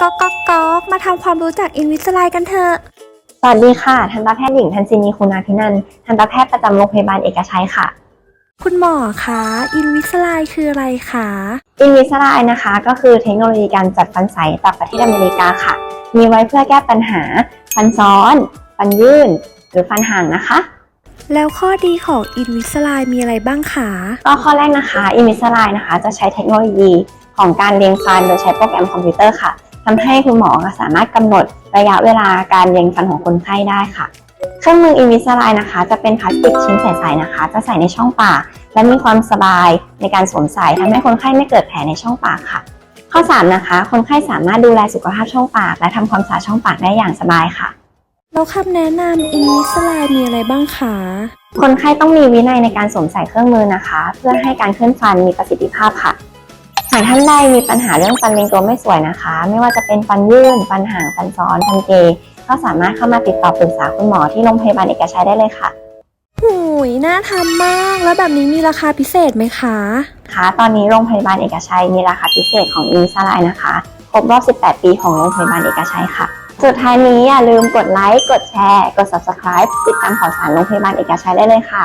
ก๊อกก๊อกก๊อกมาทำความรู้จักอินวิสไลกันเถอะ สวัสดีค่ะ ทันตแพทย์หญิงทันซินีคุณาพินันท์ทันตแพทย์ประจำโรงพยาบาลเอกชัยค่ะ คุณหมอคะอินวิสไลคืออะไรคะอินวิสไลนะคะ ก็คือเทคโนโลยีการจัดฟันใสจากประเทศอเมริกาค่ะ มีไว้เพื่อแก้ปัญหา ฟันซ้อน ฟันยื่น หรือฟันห่างนะคะแล้วข้อดีของอินวิสไลมีอะไรบ้างคะ ก็ข้อแรกนะคะอินวิสไลนะคะ จะใช้เทคโนโลยีของการเรียงฟันโดยใช้โปรแกรมคอมพิวเตอร์ค่ะ ทำให้คุณหมอสามารถกำหนดระยะเวลาการเรียงฟันของคนไข้ได้ค่ะ เครื่องมืออินวิสไลนะคะ จะเป็นพลาสติกชิ้นใสๆนะคะ จะใส่ในช่องปาก และมีความสบายในการสวมใส่ทำให้คนไข้ไม่เกิดแผลในช่องปากค่ะ ข้อ 3 นะคะ คนไข้สามารถดูแลสุขภาพช่องปาก และทำความสะอาดช่องปากได้อย่างสบายค่ะแล้วคำแนะนำอินวิสไลมีอะไรบ้างคะคนไข้ต้องมีวินัยในการสวมใส่เครื่องมือนะคะ เพื่อให้การเคลื่อนฟันมีประสิทธิภาพค่ะ หากท่านใดมีปัญหาเรื่องฟันเรียงตัวไม่สวยนะคะ ไม่ว่าจะเป็นฟันยื่น ฟันห่าง ฟันซ้อน ฟันเกยก็สามารถเข้ามาติดต่อปรึกษาคุณหมอที่โรงพยาบาลเอกชัยได้เลยค่ะหูยน่าทำมาก แล้วแบบนี้มีราคาพิเศษไหมคะค่ะตอนนี้โรงพยาบาลเอกชัยมีราคาพิเศษของอินซาไลนะคะ ครบรอบ 18 ปีของโรงพยาบาลเอกชัยค่ะ สุดท้ายนี้อย่าลืมกดไลค์ กดแชร์ กด subscribe ติดตามข่าวสารโรงพยาบาลเอกชัยได้เลยค่ะ